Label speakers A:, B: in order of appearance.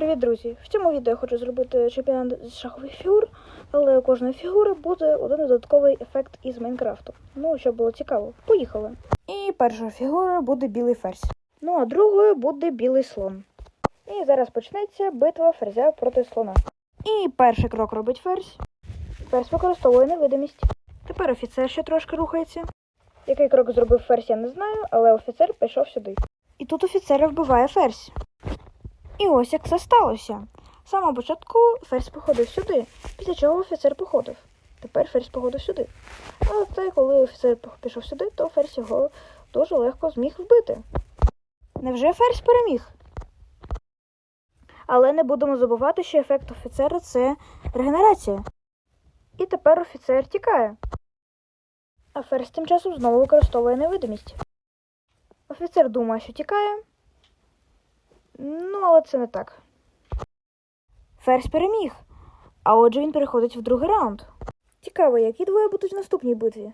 A: привіт, друзі! В цьому відео я хочу зробити чемпіонат з шахових фігур, але у кожної фігури буде один додатковий ефект із Майнкрафту. Ну, щоб було цікаво. Поїхали. І перша фігура буде білий ферзь. Ну а другою буде білий слон. І зараз почнеться битва ферзя проти слона. І перший крок робить ферзь. Ферзь використовує невидимість. Тепер офіцер ще трошки рухається. Який крок зробив ферзь, я не знаю, але офіцер пішов сюди. І тут офіцера вбиває ферзь. І ось як це сталося. З початку ферзь походив сюди, після чого офіцер походив. Тепер ферзь походив сюди. Але це коли офіцер пішов сюди, то ферзь його дуже легко зміг вбити. Невже ферзь переміг? Але не будемо забувати, що ефект офіцера це регенерація. І тепер офіцер тікає. А ферзь тим часом знову використовує невидимість. Офіцер думає, що тікає. Ну, але це не так. Ферзь переміг. А отже він переходить в другий раунд. Цікаво, які двоє будуть в наступній битві.